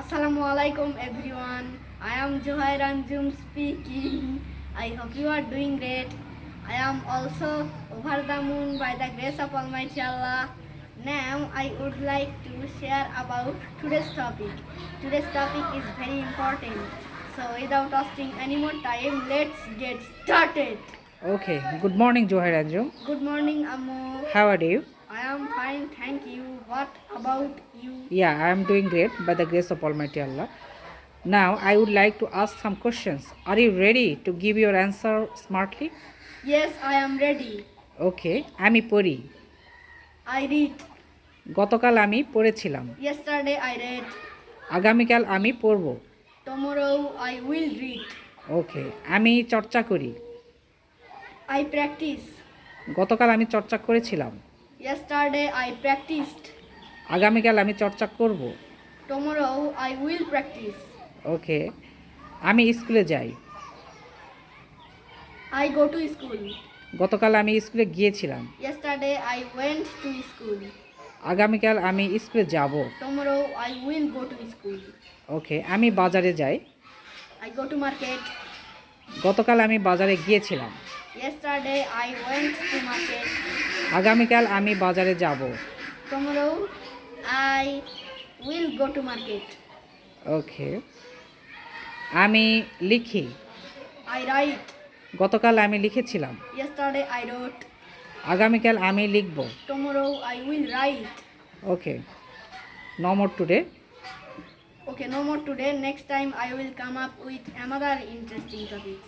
Assalamu alaikum everyone. I am Johair Anjum speaking. I hope you are doing great. I am also over the moon by the grace of Almighty Allah. Now I would like to share about today's topic. Today's topic is very important. So without wasting any more time, let's get started. Okay, good morning, Johar Anjum. Good morning, Ammo. How are you? Fine, thank you. What about you? Yeah, I am doing great by the grace of Almighty Allah. Now, I would like to ask some questions. Are you ready to give your answer smartly? Yes, I am ready. Okay, আমি পড়ি I read. গতকাল আমি পড়েছিলাম Yesterday I read. আগামীকাল আমি পড়ব Tomorrow I will read. ওকে আমি চর্চা করি I practice. গতকাল আমি চর্চা করেছিলাম Yesterday I practiced. আগামীকাল আমি চর্চা করব Tomorrow I will practice. ওকে আমি স্কুলে যাই I go to school. গতকাল আমি স্কুলে গিয়েছিলাম Yesterday I went to school. আগামীকাল আমি স্কুলে যাব Tomorrow I will go to school. ওকে আমি বাজারে যাই I go to market. গতকাল আমি বাজারে গিয়েছিলাম Yesterday I went to market. আগামীকাল আমি বাজারে যাব Tomorrow I will go to market. ওকে আমি লিখি I write. গতকাল আমি লিখেছিলাম Yesterday I wrote. আগামীকাল আমি লিখব Tomorrow I will write. Okay নমর today Okay, no more today. Next time I will come up with another interesting topic.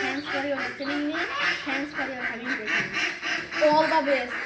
Thanks for your listening me. Thanks for your having patience. All the best.